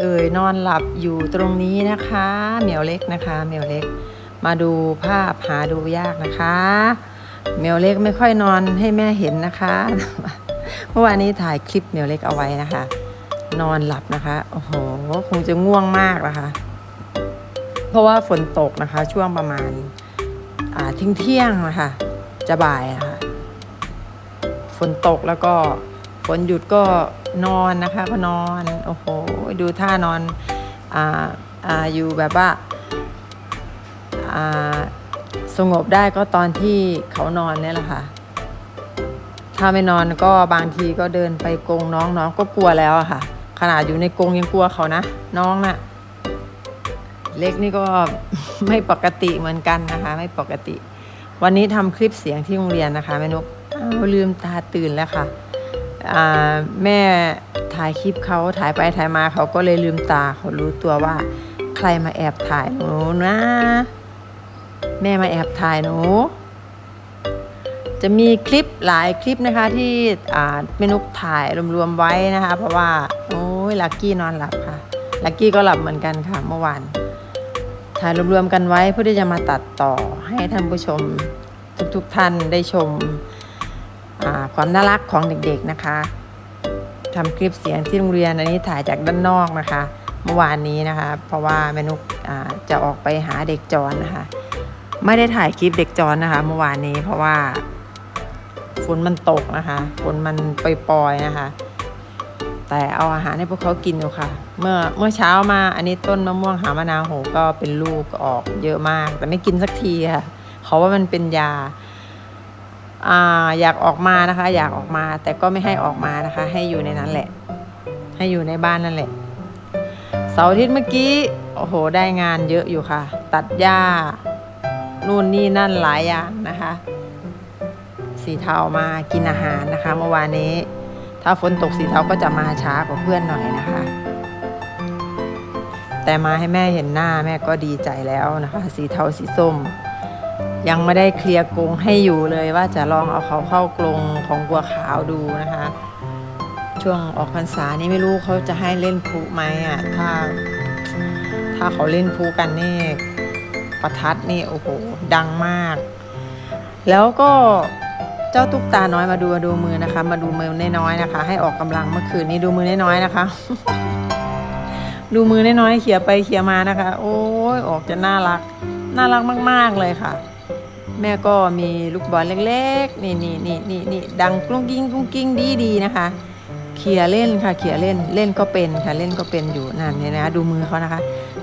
เอ่ยนอนหลับอยู่ตรงนี้นะคะเหมียวเล็กนะคะเหมียวเล็ก มาดูภาพหาดูยากนะคะเหมียวเล็กไม่ค่อยนอนให้แม่เห็นนะคะเมื่อวานนี้ถ่ายคลิปเหมียวเล็กเอาไว้นะคะ นอนหลับนะคะโอ้โหคงจะง่วงมากนะคะ เพราะว่าฝนตกนะคะ ช่วงประมาณอ่าทิ้งเที่ยงนะคะจะบ่ายนะคะฝนตกแล้วก็ ฝนหยุดก็นอนนะคะก็นอนโอ้โหดูท่านอนอ่าอ่าอยู่แบบว่าอ่าสงบได้ก็ตอนที่เขานอนเนี่ยแหละค่ะ ถ้าไม่นอนก็บางทีก็เดินไปกงน้องน้องก็กลัวแล้วอะค่ะ ขนาดอยู่ในกงยังกลัวเขานะ น้องน่ะ เล็กนี่ก็ไม่ปกติเหมือนกันนะคะ ไม่ปกติ วันนี้ทำคลิปเสียงที่โรงเรียนนะคะแม่นกอ้าลืมตาตื่นแล้วค่ะอ่า แม่ถ่ายคลิปเขาถ่ายไปถ่ายมาเขาก็เลยลืมตาเขารู้ตัวว่า ใครมาแอบถ่ายหนูนะ แม่มาแอบถ่ายหนูจะมีคลิปหลายคลิปนะคะที่แม่นุกถ่ายรวมๆไว้นะคะ เพราะว่าโอ้ยลักกี้นอนหลับค่ะลักกี้ก็หลับเหมือนกันค่ะเมื่อวานถ่ายรวมๆกันไว้เพื่อที่จะมาตัดต่อให้ท่านผู้ชมทุกๆท่านได้ชม ความน่ารักของเด็กๆนะคะทำคลิปเสียงที่โรงเรียนอันนี้ถ่ายจากด้านนอกนะคะ เมื่อวานนี้นะคะ เพราะว่าแม่นุกจะออกไปหาเด็กจรนะคะ ไม่ได้ถ่ายคลิปเด็กจรนะคะ เมื่อวานนี้เพราะว่าฝนมันตกนะคะฝนมันปล่อยๆนะคะ แต่เอาอาหารให้พวกเขากินอยู่ค่ะ เมื่อเมื่อเช้ามาอันนี้ต้นมะม่วงหามะนาวโหก็เป็นลูกออกเยอะมาก แต่ไม่กินสักทีค่ะเขาว่ามันเป็นยา อ่าอยากออกมานะคะ อยากออกมา แต่ก็ไม่ให้ออกมานะคะ ให้อยู่ในนั้นแหละ ให้อยู่ในบ้านนั่นแหละเสาร์อาทิตย์เมื่อกี้โอ้โหได้งานเยอะอยู่ค่ะ ตัดหญ้านู่นนี่นั่นหลายอย่างนะคะ สีเทามากินอาหารนะคะ เมื่อวานนี้ ถ้าฝนตกสีเทาก็จะมาช้ากว่าเพื่อนหน่อยนะคะ แต่มาให้แม่เห็นหน้าแม่ก็ดีใจแล้วนะคะ สีเทาสีส้ม ยังไม่ได้เคลียร์กรงให้อยู่เลยว่าจะลองเอาเขาเข้ากรงของบัวขาวดูนะคะ ช่วงออกพรรษานี่ไม่รู้เขาจะให้เล่นพลุไหมอะถ้า ถ้าเขาเล่นพลุกันนี่ประทัดนี่โอ้โหดังมาก แล้วก็เจ้าตุ๊กตาน้อยมาดูมาดูมือนะคะ มาดูมือน้อยๆนะคะ ให้ออกกำลังเมื่อคืนนี้ดูมือน้อยๆนะคะ ดูมือน้อยๆเขี่ยไปเขี่ยมานะคะ โอ้ยออกจะน่ารัก น่ารักมาก ๆเลยค่ะ แม่ก็มีลูกบอลเล็กๆ นี่นี่นี่นี่นี่ดังกรุ้งกิ้งกรุ้งกิ้งดีดีๆนะคะ เขี่ยเล่นค่ะ เขี่ยเล่นเล่นก็เป็นค่ะ เล่นก็เป็นอยู่นั่นเนี่ยนะดูมือเขานะคะ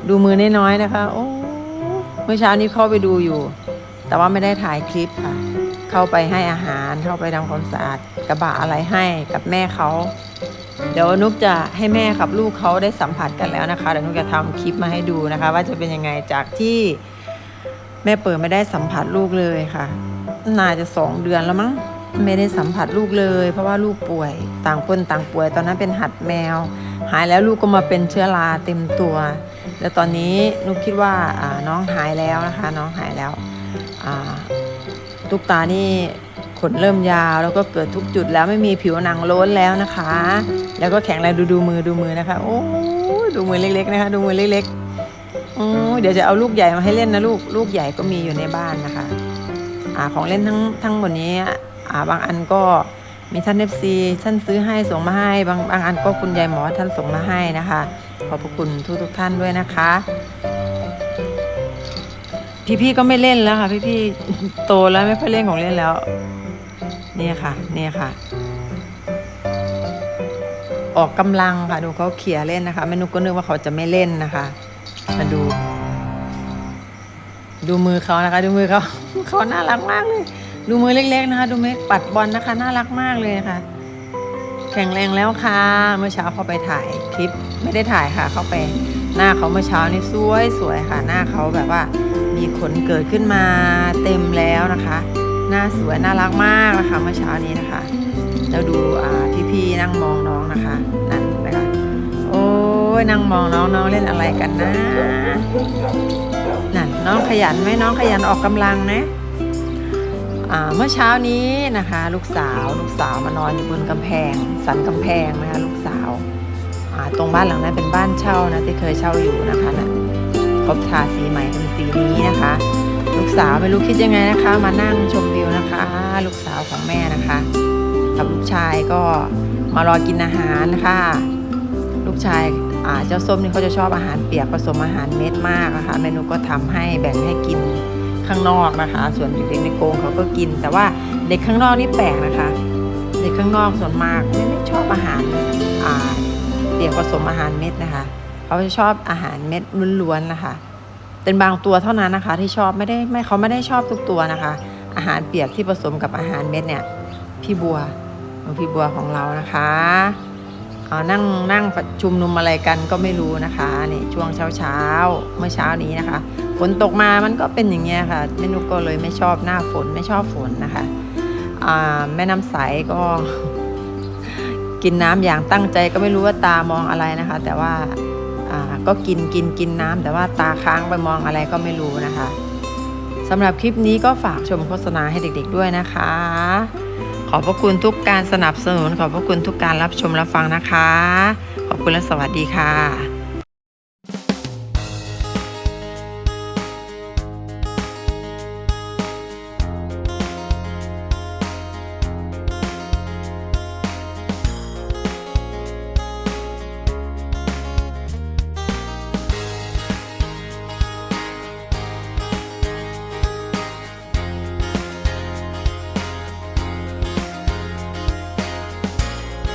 ดูมือน้อยๆนะคะ โอ้เมื่อเช้านี้เข้าไปดูอยู่ แต่ว่าไม่ได้ถ่ายคลิปค่ะ เข้าไปให้อาหารเข้าไปทำความสะอาดกระบะอะไรให้กับแม่เขาเดี๋ยวนุกจะให้แม่กับลูกเขาได้สัมผัสกันแล้วนะคะเดี๋ยวนุกจะทำคลิปมาให้ดูนะคะ ว่าจะเป็นยังไงจากที่ แม่เปิดไม่ได้สัมผัสลูกเลยค่ะ น่าจะสองเดือนแล้วมั้งไม่ได้สัมผัสลูกเลย เพราะว่าลูกป่วย ต่างคนต่างป่วย ตอนนั้นเป็นหัดแมว หายแล้วลูกก็มาเป็นเชื้อราเต็มตัว แล้วตอนนี้นุกคิดว่าน้องหายแล้วนะคะ น้องหายแล้วตุ๊กตานี่ขนเริ่มยาวแล้วก็เกิดทุกจุดแล้วไม่มีผิวหนังโล้นแล้วนะคะ แล้วก็แข็งแรงดูดูมือดูมือนะคะ โอ้ดูมือเล็กๆนะคะ ดูมือเล็กๆ โอ้เดี๋ยวจะเอาลูกใหญ่มาให้เล่นนะลูก ลูกใหญ่ก็มีอยู่ในบ้านนะคะ อ่าของเล่นทั้งทั้งหมดนี้ อ่าบางอันก็มีท่านเอฟซีท่านซื้อให้ส่งมาให้ บางบางอันก็คุณยายหมอท่านส่งมาให้นะคะ ขอบพระคุณทุกทุกท่านด้วยนะคะ พี่ๆก็ไม่เล่นแล้วค่ะ พี่ๆโตแล้วไม่ค่อยเล่นของเล่นแล้ว เนี่ยค่ะ เนี่ยค่ะ ออกกำลังค่ะดูเขาเขี่ยเล่นนะคะแม่นุกก็นึกว่าเขาจะไม่เล่นนะคะ มาดู ดูมือเขานะคะ ดูมือเขาเขาน่ารักมากเลย ดูมือเล็ก ๆ นะคะ ดูมือปัดบอลนะคะ น่ารักมากเลยนะคะ แข็งแรงแล้วค่ะ เมื่อเช้าเขาไปถ่ายคลิป ไม่ได้ถ่ายค่ะ เขาไปหน้าเขาเมื่อเช้านี่สวยสวยค่ะ หน้าเขาแบบว่า มีขนเกิดขึ้นมาเต็มแล้วนะคะหน้าสวยน่ารักมากนะคะเมื่อเช้านี้นะคะแล้วดูพี่ๆนั่งมองน้องนะคะ ยนั่งมองน้องน้องเล่นอะไรกันนะนั่นน้องขยันไหมน้องขยันออกกำลังนะอ่าเมื่อเช้านี้นะคะ ลูกสาวลูกสาวมานอนอยู่บนกำแพง สันกำแพงนะคะลูกสาวอ่าตรงบ้านหลังนั้นเป็นบ้านเช่านะที่เคยเช่าอยู่นะคะนะครบทาสีใหม่เป็นสีนี้นะคะ ลูกสาวไม่รู้คิดยังไงนะคะ มานั่งชมวิวนะคะ ลูกสาวของแม่นะคะกับลูกชายก็มารอกินอาหารค่ะ ลูกชาย เจ้าส้มนี่เขาจะชอบอาหารเปียกผสมอาหารเม็ดมากนะคะเมนูก็ทำให้แบ่งให้กินข้างนอกนะคะ ส่วนเด็กๆในโกรงเขาก็กิน แต่ว่าเด็กข้างนอกนี่แปลกนะคะ เด็กข้างนอกส่วนมากไม่ไม่ชอบอาหารเปียกผสมอาหารเม็ดนะคะเขาจะชอบอาหารเม็ดล้วนๆนะคะ เป็นบางตัวเท่านั้นนะคะ ที่ชอบไม่ได้ไม่เขาไม่ได้ชอบทุกตัวนะคะ อาหารเปียกที่ผสมกับอาหารเม็ดเนี่ยพี่บัวน้องพี่บัวของเรานะคะ นั่งนั่งประชุมนุมอะไรกันก็ไม่รู้นะคะนี่ช่วงเช้าเช้าเมื่อเช้านี้นะคะ ฝนตกมามันก็เป็นอย่างเงี้ยค่ะแม่นุกก็เลยไม่ชอบหน้าฝนไม่ชอบฝนนะคะแม่น้ำใสก็ กินน้ำอย่างตั้งใจก็ไม่รู้ว่าตามองอะไรนะคะ แต่ว่าอ่าก็กินกินกินน้ำแต่ว่าตาค้างไปมองอะไรก็ไม่รู้นะคะสำหรับคลิปนี้ก็ฝากชมโฆษณาให้เด็ก ๆด้วยนะคะ ขอบพระคุณทุกการสนับสนุน ขอบพระคุณทุกการรับชมรับฟังนะคะ ขอบคุณและสวัสดีค่ะ